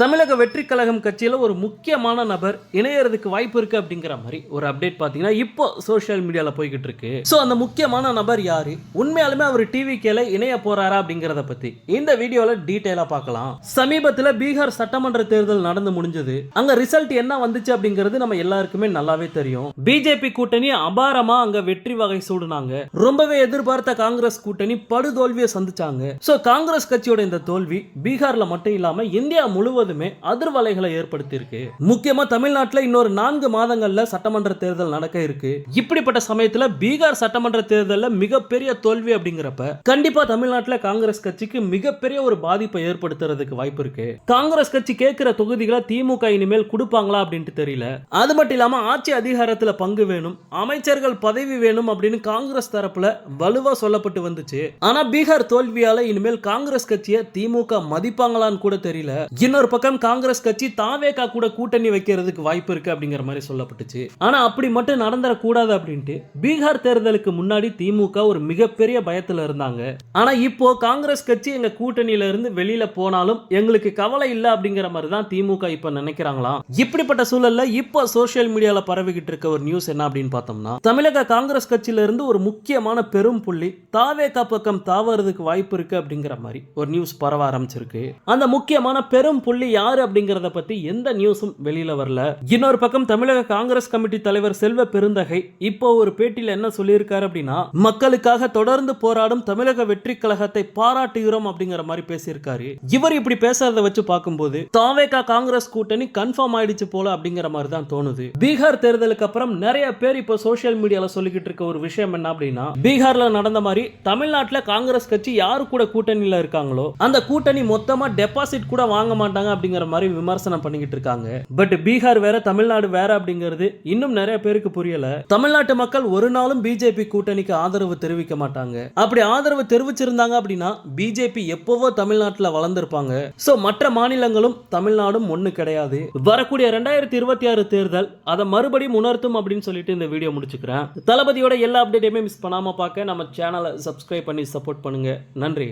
தமிழக வெற்றி கழகம் கட்சியில் ஒரு முக்கியமான நபர் இணையறதுக்கு வாய்ப்பு இருக்கு அப்படிங்கிற மாதிரி ஒரு அப்டேட் பார்த்தீங்கன்னா இப்போ சோஷியல் மீடியாவில் போய்கிட்டு இருக்கு. ஸோ அந்த முக்கியமான நபர் யாரு? உண்மையாலுமே அவர் டிவி கேல இணைய போறாரா அப்படிங்கிறத பத்தி இந்த வீடியோவில் டீட்டெயிலாக பார்க்கலாம். சமீபத்தில் பீகார் சட்டமன்ற தேர்தல் நடந்து முடிஞ்சது. அங்க ரிசல்ட் என்ன வந்துச்சு அப்படிங்கிறது நம்ம எல்லாருக்குமே நல்லாவே தெரியும். பிஜேபி கூட்டணி அபாரமா அங்க வெற்றி வகை சூடுனாங்க. ரொம்பவே எதிர்பார்த்த காங்கிரஸ் கூட்டணி படுதோல்வியை சந்திச்சாங்க. ஸோ காங்கிரஸ் கட்சியோட இந்த தோல்வி பீகார்ல மட்டும் இல்லாம இந்தியா முழுவதும் முழுவதுமே அதிர்வலைகளை ஏற்படுத்தியிருக்கு. முக்கியமா தமிழ்நாட்டில் இன்னொரு நான்கு மாதங்கள்ல சட்டமன்ற தேர்தல் நடக்க இருக்கு. இப்படிப்பட்ட சமயத்துல பீகார் சட்டமன்ற தேர்தலில் மிகப்பெரிய தோல்வி அப்படிங்கிறப்ப கண்டிப்பா தமிழ்நாட்டில் காங்கிரஸ் கட்சிக்கு மிகப்பெரிய ஒரு பாதிப்பை ஏற்படுத்துறதுக்கு வாய்ப்பு இருக்கு. காங்கிரஸ் கட்சி கேட்கிற தொகுதிகளை திமுக இனிமேல் கொடுப்பாங்களா அப்படின்ட்டு தெரியல. அது மட்டும் இல்லாம ஆட்சி அதிகாரத்துல பங்கு வேணும் அமைச்சர்கள் பதவி வேணும் அப்படின்னு காங்கிரஸ் தரப்புல வலுவா சொல்லப்பட்டு வந்துச்சு. ஆனா பீகார் தோல்வியால இனிமேல் காங்கிரஸ் கட்சியை திமுக மதிப்பாங்களான்னு கூட தெரியல. இன்னொரு பக்கம் பக்கம் காங்கிரஸ் கட்சி தாவேகா கூட கூட்டணி வைக்கிறதுக்கு வாய்ப்பு இருக்கு அப்படிங்கிற மாதிரி சொல்லப்பட்டுச்சு. ஆனா அப்படி மட்டும் நடந்துடக்கூடாது அப்படின்ட்டு பீகார் தேர்தலுக்கு முன்னாடி திமுக ஒரு மிகப்பெரிய பயத்துல இருந்தாங்க. ஆனா இப்போ காங்கிரஸ் கட்சி எங்க கூட்டணியில இருந்து வெளியில போனாலும் எங்களுக்கு கவலை இல்லை அப்படிங்கிற மாதிரி தான் திமுக இப்ப நினைக்கிறாங்களாம் இப்படிப்பட்ட சூழல்ல இப்போ சோசியல் மீடியால பரவிக்கிட்டு இருக்க ஒரு நியூஸ் என்ன அப்படின்னு பார்த்தோம்னா தமிழக காங்கிரஸ் கட்சியில இருந்து ஒரு முக்கியமான பெரும் புள்ளி தாவேகா பக்கம் தாவறதுக்கு வாய்ப்பு இருக்கு அப்படிங்கிற மாதிரி ஒரு நியூஸ் பரவ ஆரம்பிச்சிருக்கு. அந்த முக்கியமான பெரும் புள்ளி யாரு அப்படிங்கறத பத்தி எந்த நியூஸும் வெளியில வரல. இன்னொரு பக்கம் தமிழக காங்கிரஸ் கமிட்டி தலைவர் செல்வ பெருந்தகை இப்போ ஒரு பேட்டியில் என்ன சொல்லியிருக்காரு அப்படின்னா மக்களுக்காக தொடர்ந்து போராடும் தமிழக வெற்றி கழகத்தை பாராட்டுகிறோம் அப்படிங்கிற மாதிரி பேசியிருக்காரு. இவர் இப்படி பேசுறத வச்சு பார்க்கும்போது தாவேகா காங்கிரஸ் கூட்டணி கன்ஃபார்ம் ஆயிடுச்சு போல அப்படிங்கிற மாதிரி தான் தோணுது. பீகார் தேர்தலுக்கு அப்புறம் நிறைய பேர் இப்போ சோசியல் மீடியால சொல்லிக்கிட்டு இருக்க ஒரு விஷயம் என்ன அப்படின்னா பீகார்ல நடந்த மாதிரி தமிழ்நாட்டில் காங்கிரஸ் கட்சி யாரு கூட கூட்டணியில இருக்காங்களோ அந்த கூட்டணி மொத்தமா டெபாசிட் கூட வாங்க மாட்டாங்க அப்படிங்கிற மாதிரி விமர்சனம் பண்ணிக்கிட்டு இருக்காங்க. பட் பீகார் வேற தமிழ்நாடு வேற அப்படிங்கிறது இன்னும் நிறைய பேருக்கு புரியல. தமிழ்நாட்டு மக்கள் ஒரு நாளும் பிஜேபி கூட்டணிக்கு ஆதரவு தெரிவிக்க மாட்டாங்க. அப்படி ஆதரவு தெரிவிச்சிருந்தாங்க அப்படின்னா பிஜேபி எப்பவோ தமிழ்நாட்டில் வளர்ந்துருப்பாங்க. சோ மற்ற மாநிலங்களும் தமிழ்நாடும் ஒண்ணு கிடையாது. வரக்கூடிய ரெண்டாயிரத்தி இருபத்தி ஆறு தேர்தல் அதை மறுபடியும் உணர்த்தும் அப்படின்னு சொல்லிட்டு இந்த வீடியோ முடிச்சுக்கிறேன். தளபதியோட எல்லா அப்டேட்டையுமே மிஸ் பண்ணாம பார்க்க நம்ம சேனலை சப்ஸ்கிரைப் பண்ணி சப்போர்ட் பண்ணுங்க. நன்றி.